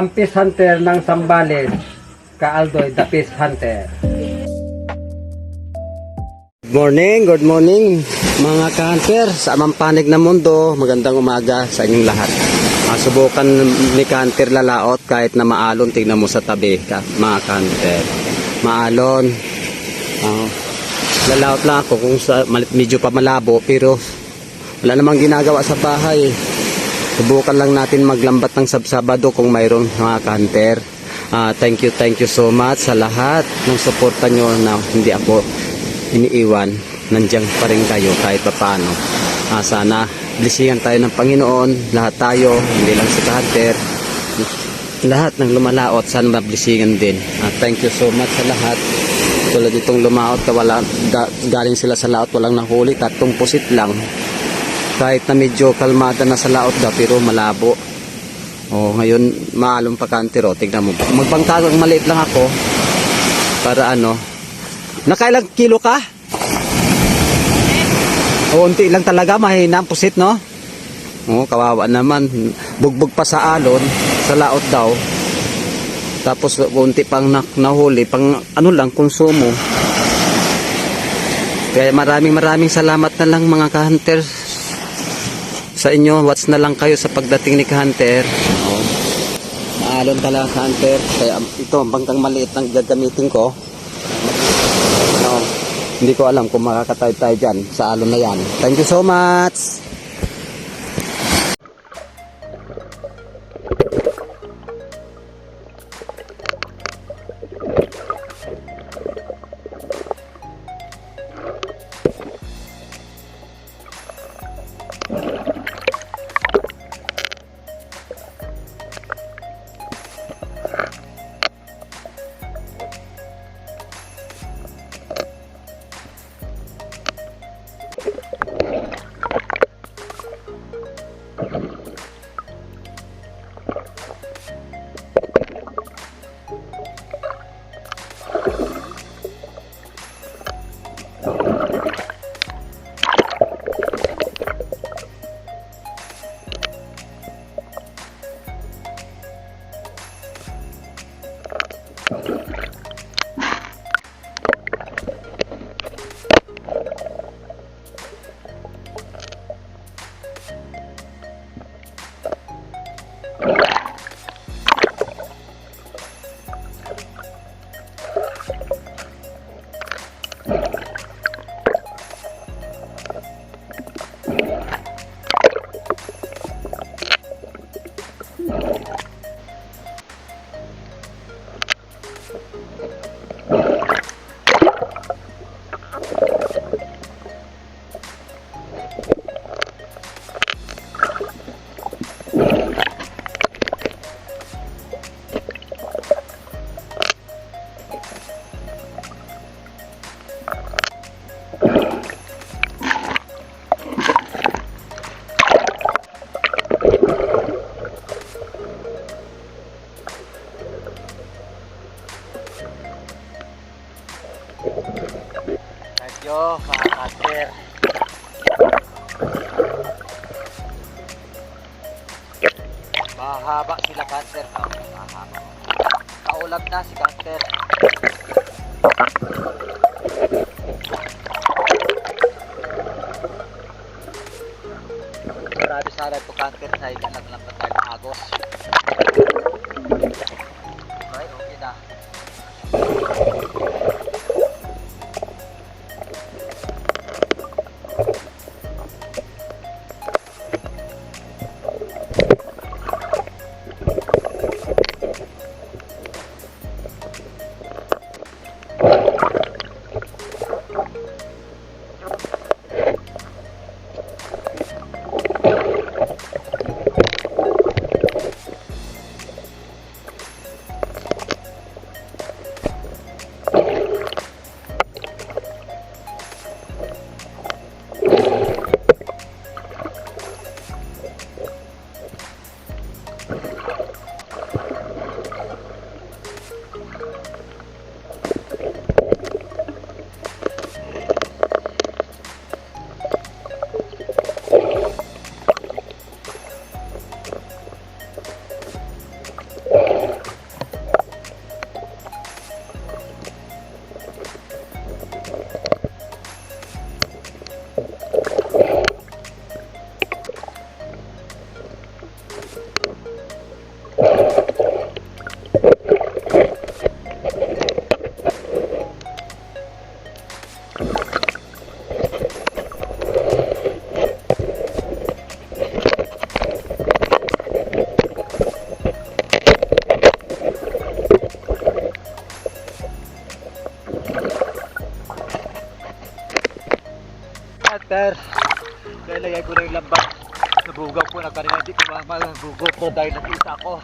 Ang Peace Hunter ng Sambales, Kaaldoy, the Peace Hunter. Good morning, good morning mga ka-hunter sa amang panig na mundo. Magandang umaga sa inyong lahat. Ah, subukan ni ka-hunter lalaot kahit na maalon. Tingnan mo sa tabi ka, mga ka-hunter. Maalon. Ah, lalaot lang ako kung sa, medyo pa malabo pero wala namang ginagawa sa bahay. Subukan lang natin maglambat ng sab- Sabado kung mayroon mga ka-hunter. Ah, thank you, thank you so much sa lahat ng suporta nyo na hindi ako iniiwan. Nandiyan pa rin kayo kahit pa paano. Ah, sana blessingan tayo ng Panginoon. Lahat tayo, hindi lang si ka-hunter. Lahat ng lumalaot, sana mablisingan din. Ah, thank you so much sa lahat. Tulad itong lumaot, wala, ga- galing sila sa laot, walang nahuli, tatlong pusit lang kahit na medyo kalmada na sa laot daw pero malabo. Oh ngayon maalong pa kantero tignan mo. Magbangkagang maliit lang ako para ano. Nakailang kilo ka? o unti lang talaga mahina ang pusit no? Oh kawawa naman. Bugbog pa sa alon sa laot daw. Tapos unti pang nak nahuli pang ano lang konsumo. Kaya maraming maraming salamat na lang mga ka-hunters sa inyo. Watch na lang kayo sa pagdating ni Hunter. Oh. Maalon talaga sa Hunter. Kaya ito, ang bangkang maliit ang gagamitin ko. No, hindi ko alam kung makakatay tayo dyan sa alon na yan. Thank you so much! Mahaba sila Hunter. Mahaba. Kaulab na si Hunter. Marami sana ito Hunter sa ilan lang ng Agos. Nabugaw po na kanina. Hindi ko mabugaw po dahil nakita ko.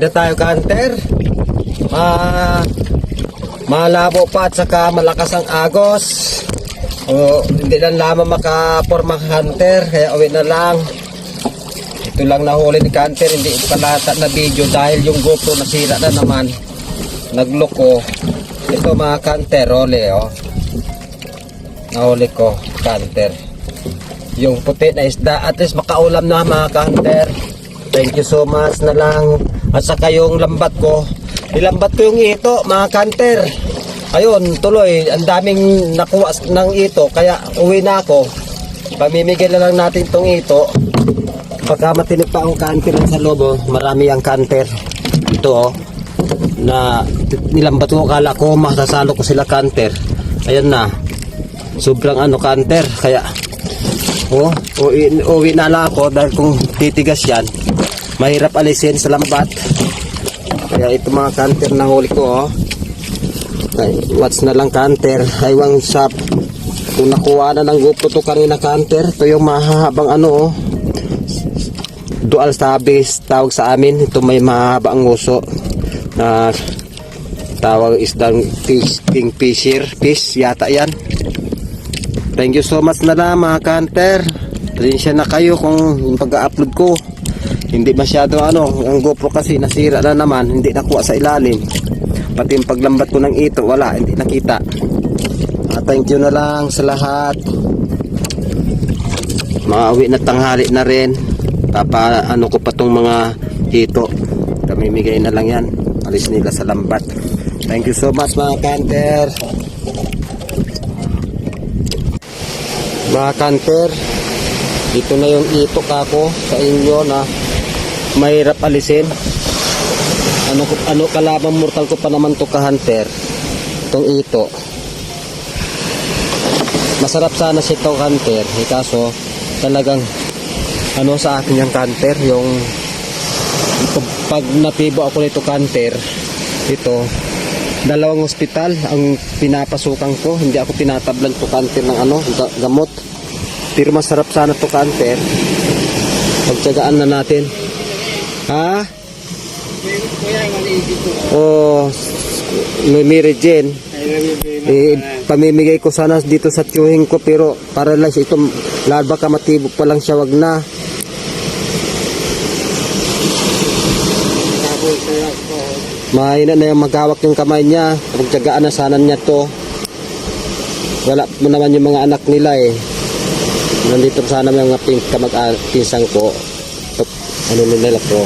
Uwi na tayo kanter. Ma malabo pa at saka malakas ang agos. O, hindi lang lamang makaporma hunter, kaya uwi na lang. Ito lang nahuli ni Kanter, hindi palata na video dahil yung GoPro nasira na naman. Nagloko. Ito mga Kanter, ole oh. Nahuli ko, Kanter. Yung puti na isda, at least makaulam na mga Kanter. Thank you so much na lang. At saka yung lambat ko. Nilambat ko yung ito, mga kanter. Ayun, tuloy. Ang daming nakuha ng ito. Kaya uwi na ako. Pamimigay na lang natin itong ito. Pagka matinig pa ang kanter sa loob, oh, marami ang kanter. Ito, oh. Na nilambat ko, kala ko masasalo ko sila kanter. Ayan na. Sobrang ano kanter. Kaya, oh, uwi, uwi na lang ako dahil kung titigas yan, mahirap alisin sa lambat. Kaya ito mga kanter na huli ko, oh. Ay, watch na lang kanter. Aywang sa kung nakuha na ng GoPro to kanina kanter, ito yung mahahabang ano, oh. Dual sabis tawag sa amin. Ito may mahabang nguso na tawag isdang fish, kingfisher fish yata yan. Thank you so much na lang mga kanter. Pasensya na kayo kung pag-upload ko hindi masyado ano, ang GoPro kasi nasira na naman, hindi nakuha sa ilalim. Pati yung paglambat ko ng ito, wala, hindi nakita. Ah, thank you na lang sa lahat. Maawi na tanghali na rin. Papa, ano ko pa tong mga ito. Kamimigay na lang yan. Alis nila sa lambat. Thank you so much mga kanter. Mga kanter, ito na yung ito kako sa inyo na mahirap alisin. Ano ano kalabang mortal ko pa naman to ka hunter. Itong ito. Masarap sana si to hunter, eh, kaso talagang ano sa akin yung hunter, yung pag- napibo ako nito hunter, ito dalawang ospital ang pinapasukan ko, hindi ako tinatablan to hunter ng ano, ga- gamot. Pero masarap sana to hunter. Pagtsagaan na natin. Ha? Oh, may Mary Jane. Eh, pamimigay ko sana dito sa tiyuhin ko pero para lang ito lahat baka matibok pa lang siya wag na. Mahina na yung magawak yung kamay niya. Pagtsagaan na sana niya to. Wala mo naman yung mga anak nila eh. Nandito sana mga pin, kamag ah, pinsang ko. Ano nila ko.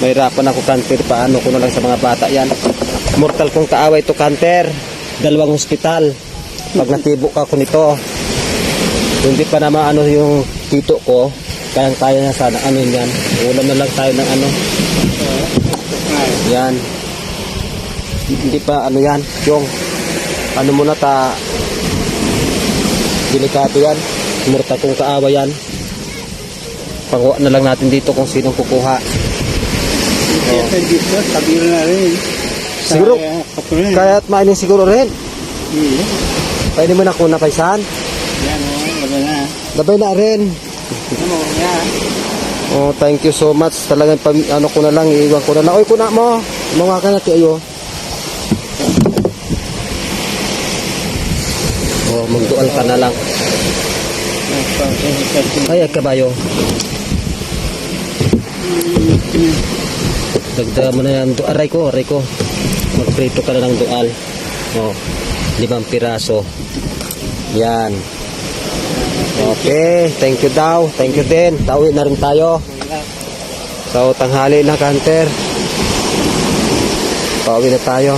Mahirapan ako kanter paano ko na lang sa mga bata yan. Mortal kong kaaway to kanter. Dalawang hospital. Pag natibo ka ko nito. Hindi pa naman ano yung tito ko. kaya kaya na sana ano yan. Ulam na lang tayo ng ano. Yan. Hindi pa ano yan. Yung ano muna ta delikado yan. Murta kung kaawa yan. Panguha na lang natin dito kung sinong kukuha. Sa dito, sabi na rin. Siguro. Kaya't mainin siguro rin. Iya. Pwede mo na kuna kaysan. Yan o, wala na. Labay na rin. Ano, yan. Oh, thank you so much. Talagang pam, ano ko na lang, iiwan ko na lang. Oy, kuna mo. Mga ka na ayo. Oh, magdual ka na lang. Ay, ay, kabayo. Dagdagan mo na yan. Aray ko, aray ko. Magprito ka na ng dual. Oh, limang piraso. Yan. Okay, thank you daw. Thank you din. Tawid na rin tayo. So, tanghali na, Kanter. Pauwi na tayo.